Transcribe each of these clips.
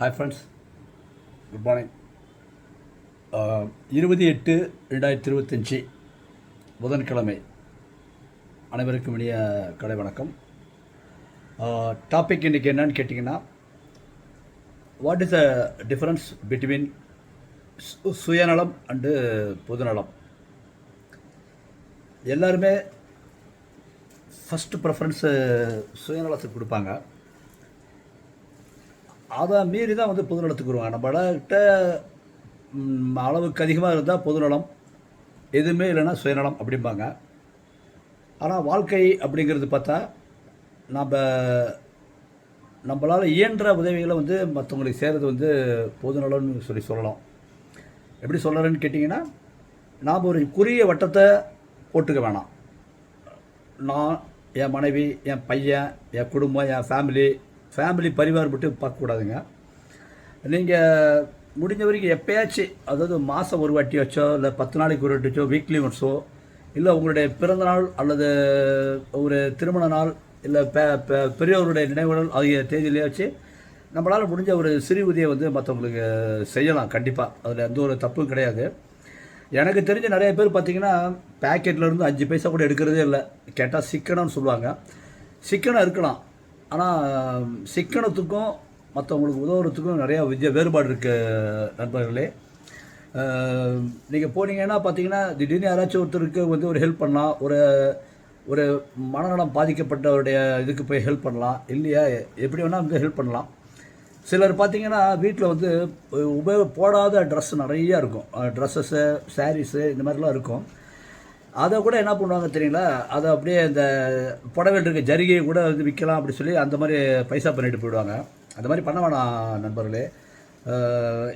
Hi friends good morning இருபது எட்டு ரெண்டாயிரத்தி இருபத்தஞ்சி புதன்கிழமை. அனைவருக்கும் இனிய கடை வணக்கம். Uh, டாபிக் இன்றைக்கி என்னன்னு கேட்டிங்கன்னா what is the difference between சுயநலம் அண்டு பொதுநலம்? எல்லாருமே ஃபஸ்ட்டு ப்ரிஃபரன்ஸு சுயநலத்துக்கு கொடுப்பாங்க. அதை மீறி தான் வந்து பொதுநலத்துக்கு வருவாங்க. நம்மள்கிட்ட அளவுக்கு அதிகமாக இருந்தால் பொதுநலம் எதுவுமே இல்லைன்னா சுயநலம் அப்படிம்பாங்க. ஆனால் வாழ்க்கை அப்படிங்கிறது பார்த்தா நம்ம நம்மளால் இயன்ற உதவிகளை வந்து மற்றவங்களுக்கு செய்கிறது வந்து பொதுநலம்னு சொல்லி சொல்லலாம். எப்படி சொல்லறேன்னு கேட்டிங்கன்னா நாம் ஒரு குறுகிய வட்டத்தை போட்டுக்க வேணாம். நான் என் மனைவி என் பையன் என் குடும்பம் என் ஃபேமிலி ஃபேமிலி பரிவார் மட்டும் பார்க்கக்கூடாதுங்க. நீங்கள் முடிஞ்ச வரைக்கும் எப்பயாச்சும் அதாவது மாதம் ஒரு வாட்டியாச்சோ இல்லை பத்து நாளைக்கு ஒரு வாட்டிச்சோ வீக்லி ஒன்ஸோ இல்லை உங்களுடைய பிறந்த நாள் அல்லது ஒரு திருமண நாள் இல்லை பெ பெரியவருடைய நினைவுகள் ஆகிய தேதியிலே வச்சு நம்மளால் முடிஞ்ச ஒரு சிறு உதவியை வந்து மற்றவங்களுக்கு செய்யலாம் கண்டிப்பாக அதில் எந்த ஒரு தப்பும் கிடையாது. எனக்கு தெரிஞ்ச நிறைய பேர் பார்த்தீங்கன்னா பேக்கெட்லேருந்து அஞ்சு பைசா கூட எடுக்கிறதே இல்லை. கேட்டால் சிக்கனம்னு சொல்லுவாங்க. சிக்கனம் இருக்கலாம். ஆனால் சிக்கனத்துக்கும் மற்றவங்களுக்கு உதவுறதுக்கும் நிறையா வித்திய வேறுபாடு இருக்குது நண்பர்களே. நீங்கள் போனீங்கன்னா பார்த்தீங்கன்னா திடீர்னு யாராச்சும் ஒருத்தருக்கு வந்து ஒரு ஹெல்ப் பண்ணலாம். ஒரு ஒரு மனநலம் பாதிக்கப்பட்டவருடைய இதுக்கு போய் ஹெல்ப் பண்ணலாம். இல்லையா? எப்படி வேணால் வந்து ஹெல்ப் பண்ணலாம். சிலர் பார்த்தீங்கன்னா வீட்டில் வந்து உபயோக போடாத ட்ரெஸ் நிறையா இருக்கும். ட்ரெஸ்ஸஸ்ஸு சாரீஸு இந்த மாதிரிலாம் இருக்கும். அதை கூட என்ன பண்ணுவாங்க தெரியுங்களா? அதை அப்படியே இந்த புடவையில் இருக்க ஜரிகையை கூட வந்து விற்கலாம் அப்படி சொல்லி அந்த மாதிரி பைசா பண்ணிட்டு போயிடுவாங்க. அந்த மாதிரி பண்ண வேணாம் நண்பர்களே.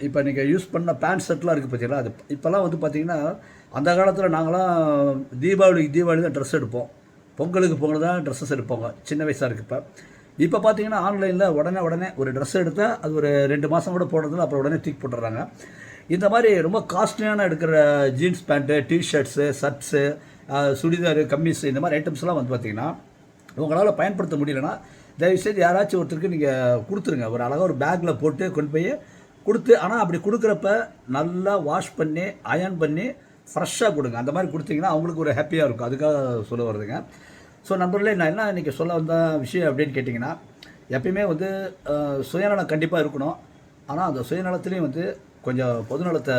இப்போ நீங்கள் யூஸ் பண்ண பேண்ட் ஷர்ட்லாம் இருக்குது பார்த்தீங்களா அது இப்போல்லாம் வந்து பார்த்தீங்கன்னா அந்த காலத்தில் நாங்களாம் தீபாவளிக்கு தீபாவளி தான் ட்ரெஸ் எடுப்போம். பொங்கலுக்கு பொங்கல் தான் ட்ரெஸ்ஸஸ் எடுப்போங்க. சின்ன வயசாக இருக்கு இப்போ இப்போ பார்த்தீங்கன்னா ஆன்லைனில் உடனே உடனே ஒரு ட்ரெஸ் எடுத்தால் அது ஒரு ரெண்டு மாதம் கூட போடுறதுல அப்புறம் உடனே தூக்கி போட்டுறாங்க இந்த மாதிரி ரொம்ப காஸ்ட்லியான எடுக்கிற jeans pant T-shirts shirts churidar kameez இந்த மாதிரி ஐட்டம்ஸ்லாம் வந்து பார்த்தீங்கன்னா உங்களால் பயன்படுத்த முடியலன்னா தயவுசெய்து யாராச்சும் ஒருத்தருக்கு நீங்கள் கொடுத்துருங்க. ஒரு அழகாக ஒரு பேக்கில் போட்டு கொண்டு போய் கொடுத்து ஆனால் அப்படி கொடுக்குறப்ப நல்லா வாஷ் பண்ணி அயர்ன் பண்ணி ஃப்ரெஷ்ஷாக கொடுங்க. அந்த மாதிரி கொடுத்தீங்கன்னா அவங்களுக்கு ஒரு ஹாப்பியாக இருக்கும். அதுக்காக சொல்ல வருதுங்க ஸோ நண்பர்களே நான் என்ன இன்றைக்கி சொல்ல வந்த விஷயம் அப்படின்னு கேட்டிங்கன்னா எப்பயுமே வந்து சுயநலம் கண்டிப்பாக இருக்கணும். ஆனால் அந்த சுயநலத்துலேயும் வந்து கொஞ்சம் பொதுநலத்தை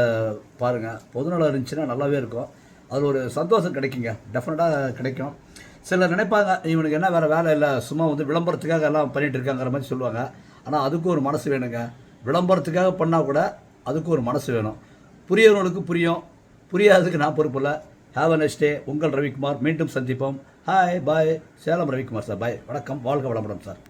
பாருங்கள் பொதுநலம் இருந்துச்சுன்னா நல்லாவே இருக்கும். அதில் ஒரு சந்தோஷம் கிடைக்குங்க. டெஃபினட்டாக கிடைக்கும். சிலர் நினைப்பாங்க இவனுக்கு என்ன வேறு வேலை இல்லை சும்மா வந்து விளம்பரத்துக்காக எல்லாம் பண்ணிகிட்டு இருக்காங்கிற மாதிரி சொல்லுவாங்க. ஆனால் அதுக்கும் ஒரு மனசு வேணுங்க. விளம்பரத்துக்காக பண்ணால் கூட அதுக்கும் ஒரு மனசு வேணும். புரியவர்களுக்கு புரியும். புரியாததுக்கு நான் பொறுப்பு இல்லை. ஹாவ் அ நெக்ஸ்ட் டே உங்கள் ரவிக்குமார். மீண்டும் சந்திப்போம். Hi bye Salem Ravikumar sir. Bye வணக்கம். வாழ்க வளமுடன் சார்.